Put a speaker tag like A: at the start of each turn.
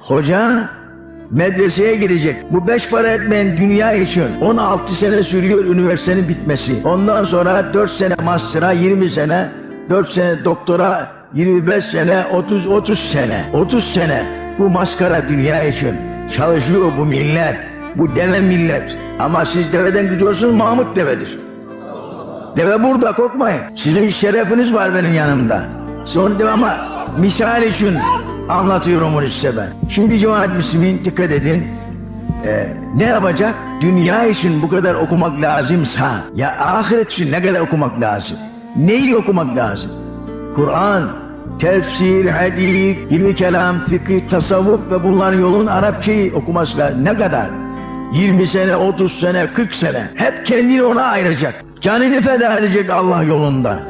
A: Hoca medreseye girecek. Bu beş para etmeyen dünya için 16 sene sürüyor üniversitenin bitmesi. Ondan sonra 4 sene master'a 20 sene, 4 sene doktora 25 sene, 30 30 sene. 30 sene bu maskara dünya için çalışıyor bu millet. Bu deve millet. Ama siz deveden gidiyorsunuz Mahmut devedir. Deve burada korkmayın. Sizin şerefiniz var benim yanımda. Son deve ama misal için anlatıyorum onu size ben. Şimdi cemaat müslümin dikkat edin. Ee, ne yapacak? Dünya için bu kadar okumak lazımsa ya ahiret için ne kadar okumak lazım? Neyi okumak lazım? Kur'an, tefsir, hadis, ilmi kelam, fıkıh, tasavvuf ve bunların yolun Arapçayı okuması lazım. Ne kadar? 20 sene, 30 sene, 40 sene. Hep kendini ona ayıracak. Canını feda edecek Allah yolunda.